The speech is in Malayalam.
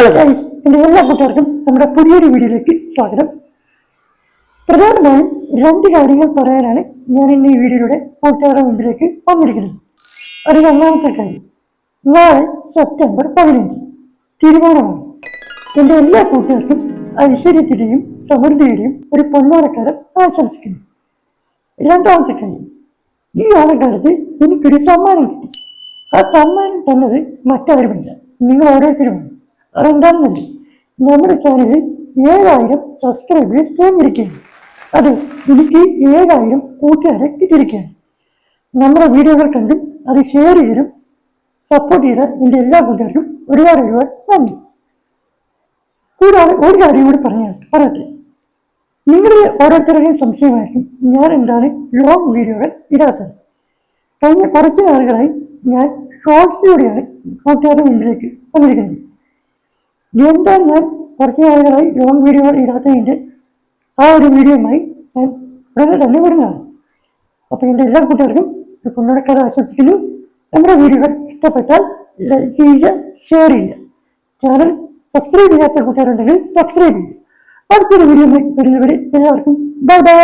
ഹലോ ഗൈസ് എന്റെ എല്ലാ കൂട്ടുകാർക്കും നമ്മുടെ പുതിയൊരു വീഡിയോയിലേക്ക് സ്വാഗതം. പ്രധാനമായും രണ്ട് കാര്യങ്ങൾ പറയാനാണ് ഞാൻ ഇന്ന് ഈ വീഡിയോയുടെ കൂട്ടുകാരുടെ മുമ്പിലേക്ക് വന്നിരിക്കുന്നത്. ഒരു ഒന്നാമത്തെ കാര്യം നാളെ സെപ്റ്റംബർ പതിനഞ്ച് തീരുമാനമാണ്. എന്റെ എല്ലാ കൂട്ടുകാർക്കും ഐശ്വര്യത്തിന്റെയും സമൃദ്ധിയുടെയും ഒരു പൊന്നാടക്കാലം ആശംസിക്കുന്നു. രണ്ടാമത്തെ കാര്യം ഈ ഓണക്കാലത്ത് എനിക്കൊരു സമ്മാനം കിട്ടി. ആ സമ്മാനം തന്നത് മറ്റാരുമില്ല നിങ്ങൾ ഓരോരുത്തരുമാണ്. അതെന്താണെന്നല്ലേ നമ്മുടെ ചാനലിൽ ഏഴായിരം സബ്സ്ക്രൈബേഴ്സ് തിരഞ്ഞിരിക്കുകയാണ് അതെ എനിക്ക് ഏഴായിരം കൂട്ടുകാരെ കിട്ടിയിരിക്കുകയാണ്. നമ്മുടെ വീഡിയോകൾ കണ്ടും അത് ഷെയർ ചെയ്തും സപ്പോർട്ട് ചെയ്ത എന്റെ എല്ലാ കൂട്ടുകാർക്കും ഒരുപാട് ഒരുപാട് നന്ദി. കൂടാതെ ഒരു കാര്യം കൂടി പറഞ്ഞാൽ പറയട്ടെ. നിങ്ങളുടെ ഓരോരുത്തരുടെയും സംശയമായിരിക്കും ഞാൻ എന്താണ് ലോങ് വീഡിയോകൾ ഇടാത്തത്. കഴിഞ്ഞ കുറച്ച് നാളുകളായി ഞാൻ ഷോർട്സിലൂടെയാണ് കൂട്ടുകാരുടെ മുമ്പിലേക്ക് വന്നിരിക്കുന്നത്. എന്താണ് ഞാൻ കുറച്ച് നാളുകളായി ലോങ് വീഡിയോകൾ ഇടാത്തതിന്റെ ആ ഒരു വീഡിയോയുമായി ഞാൻ ഉടനെ തന്നെ വരുന്നതാണ്. അപ്പോൾ എന്റെ എല്ലാ കൂട്ടുകാർക്കും ഒരു പൊന്നടക്കാത ആശ്വസിക്കുന്നു. നമ്മുടെ വീഡിയോകൾ ഇഷ്ടപ്പെട്ടാൽ ലൈക്ക് ചെയ്യുക ഷെയർ ചെയ്യുക. ചാനൽ സബ്സ്ക്രൈബ് ചെയ്യാത്ത കൂട്ടുകാരുണ്ടെങ്കിൽ സബ്സ്ക്രൈബ് ചെയ്യുക. അടുത്തൊരു വീഡിയോ വരുന്നവരെ എല്ലാവർക്കും ബൈ ബൈ